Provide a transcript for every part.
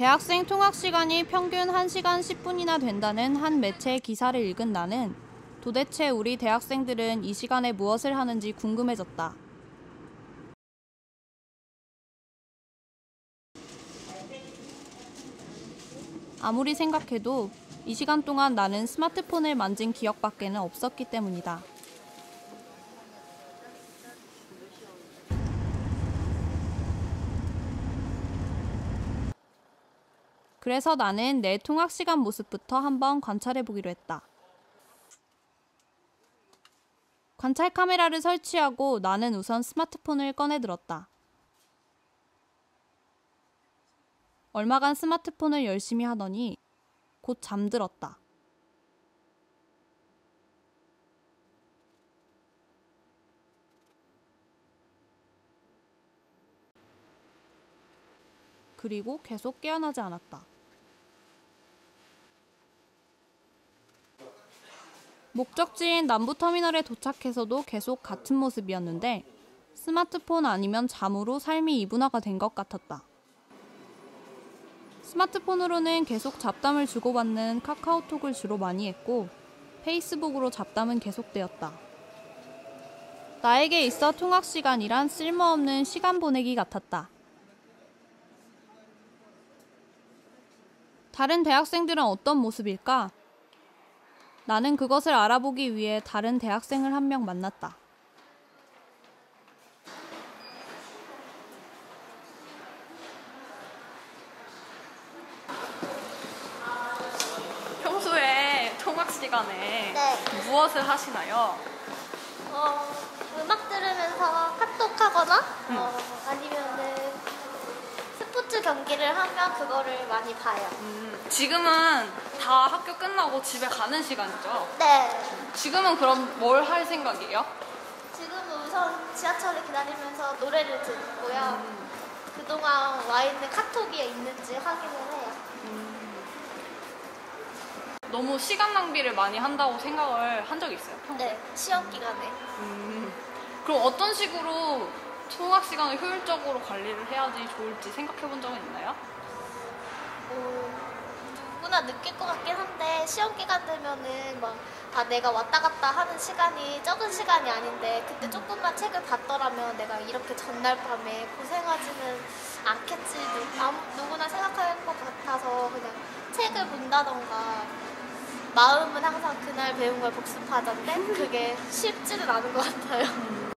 대학생 통학 시간이 평균 1시간 10분이나 된다는 한 매체의 기사를 읽은 나는 도대체 우리 대학생들은 이 시간에 무엇을 하는지 궁금해졌다. 아무리 생각해도 이 시간 동안 나는 스마트폰을 만진 기억밖에는 없었기 때문이다. 그래서 나는 내 통학 시간 모습부터 한번 관찰해 보기로 했다. 관찰 카메라를 설치하고 나는 우선 스마트폰을 꺼내 들었다. 얼마간 스마트폰을 열심히 하더니 곧 잠들었다. 그리고 계속 깨어나지 않았다. 목적지인 남부터미널에 도착해서도 계속 같은 모습이었는데 스마트폰 아니면 잠으로 삶이 이분화가 된 것 같았다. 스마트폰으로는 계속 잡담을 주고받는 카카오톡을 주로 많이 했고 페이스북으로 잡담은 계속되었다. 나에게 있어 통학 시간이란 쓸모없는 시간 보내기 같았다. 다른 대학생들은 어떤 모습일까? 나는 그것을 알아보기 위해 다른 대학생을 한 명 만났다. 평소에 통학 시간에 네. 무엇을 하시나요? 어, 음악 들으면서 카톡하거나 어, 아니면은 경기를 하면 그거를 많이 봐요. 음, 지금은 다 학교 끝나고 집에 가는 시간이죠. 네. 지금은 그럼 뭘 할 생각이에요? 지금은 우선 지하철을 기다리면서 노래를 듣고요. 그동안 와 있는 카톡이 있는지 확인을 해요. 너무 시간 낭비를 많이 한다고 생각을 한 적이 있어요. 평소에? 네. 시험 기간에. 음, 그럼 어떤 식으로 통학 시간을 효율적으로 관리를 해야지 좋을지 생각해 본 적은 있나요? 어, 누구나 느낄 것 같긴 한데 시험 기간 되면은 막 아, 내가 왔다 갔다 하는 시간이 적은 시간이 아닌데 그때 조금만 책을 봤더라면 내가 이렇게 전날 밤에 고생하지는 않겠지 누, 아무, 누구나 생각할 것 같아서 그냥 책을 본다던가 마음은 항상 그날 배운 걸 복습하던데 그게 쉽지는 않은 것 같아요.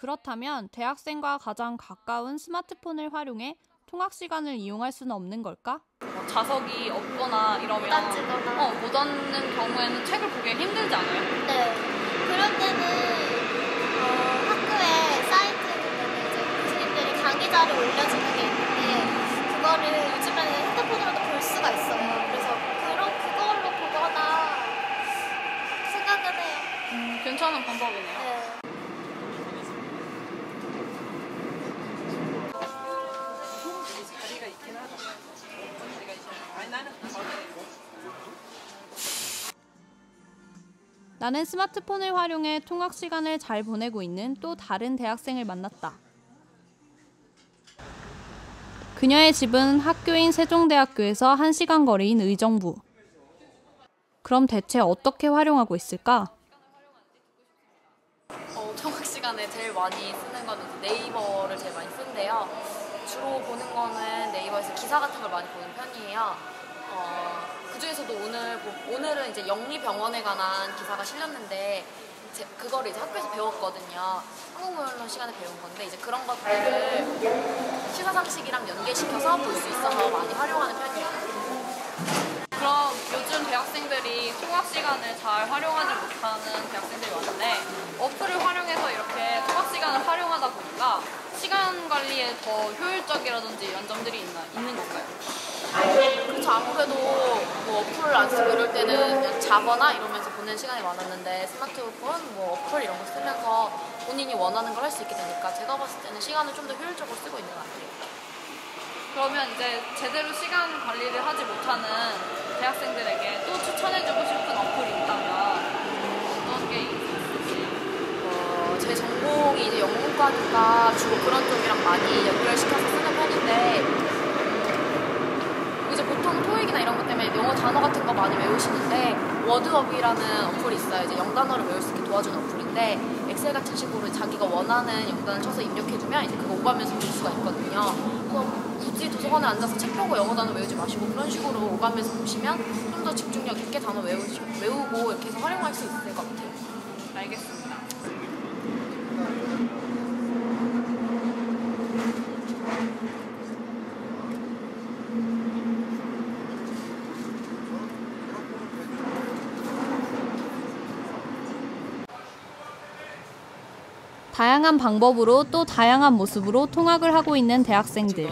그렇다면 대학생과 가장 가까운 스마트폰을 활용해 통학 시간을 이용할 수는 없는 걸까? 뭐 자석이 없거나 이러면 못 앉거나. 어, 못 앉는 경우에는 책을 보기 힘들지 않아요? 네. 그럴 때는 어, 학교에 사이트에 보면 이제 교수님들이 강의 자료 올려주는 게 있는데 그거를 요즘에는 핸드폰으로도 볼 수가 있어요. 그래서 그런 그걸로 보거나 생각은 해요. 음, 괜찮은 방법이네요. 네. 나는 스마트폰을 활용해 통학 시간을 잘 보내고 있는 또 다른 대학생을 만났다. 그녀의 집은 학교인 세종대학교에서 1시간 거리인 의정부. 그럼 대체 어떻게 활용하고 있을까? 어, 통학 시간에 제일 많이 쓰는 거는 네이버를 제일 많이 쓰는데요. 주로 보는 거는 네이버에서 기사 같은 걸 많이 보는 편이에요. 어, 오늘은 이제 영리병원에 관한 기사가 실렸는데 제, 그거를 이제 학교에서 배웠거든요. 한국문론 시간에 배운 건데 이제 그런 것들을 시사상식이랑 연계시켜서 볼 수 있어서 많이 활용하는 편이에요. 그럼 요즘 대학생들이 통학 시간을 잘 활용하지 못하는 대학생들이 많은데 어플을 활용해서 이렇게 통학 시간을 활용하다 보니까 시간 관리에 더 효율적이라든지 이런 점들이 있나, 있는 건가요? 그렇죠. 아무래도 뭐 어플을 안 쓰고 이럴 때는 그냥 자거나 이러면서 보낸 시간이 많았는데 스마트폰, 뭐 어플 이런 거 쓰면서 본인이 원하는 걸 할 수 있게 되니까 제가 봤을 때는 시간을 좀 더 효율적으로 쓰고 있는 것 같아요. 그러면 이제 제대로 시간 관리를 하지 못하는 대학생들에게 또 추천해주고 싶은 어플이 있다면 어떤 게 있을지 어, 제 전공이 이제 영문과니까 주로 그런 쪽이랑 많이 연결시켜서 쓰는 편인데 요즘에 영어 단어 같은 거 많이 외우시는데 워드업이라는 어플이 있어요. 이제 영단어를 외울 수 있게 도와주는 어플인데 엑셀 같은 식으로 자기가 원하는 영단을 쳐서 입력해주면 이제 그거 오가면서 볼 수가 있거든요. 그래서 굳이 도서관에 앉아서 책 보고 영어 단어 외우지 마시고 그런 식으로 오가면서 보시면 좀 더 집중력 있게 단어 외우시, 외우고 이렇게 해서 활용할 수 있을 것 같아요. 알겠습니다. 다양한 방법으로 또 다양한 모습으로 통학을 하고 있는 대학생들.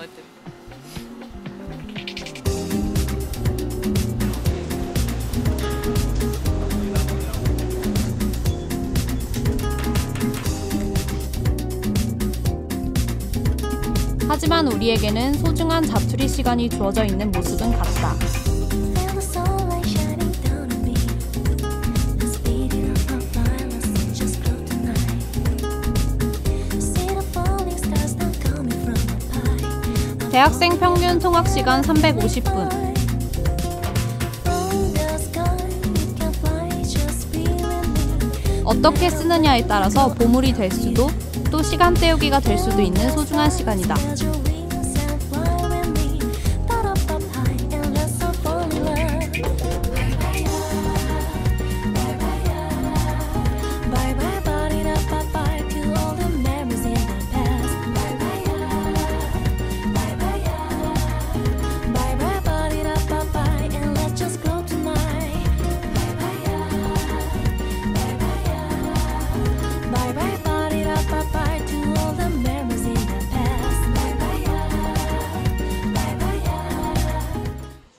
하지만 우리에게는 소중한 자투리 시간이 주어져 있는 모습은 같다. 대학생 평균 통학 시간 350분. From the sky, you can fly, just be with me. 어떻게 쓰느냐에 따라서 보물이 될 수도 또 시간 때우기가 될 수도 있는 소중한 시간이다.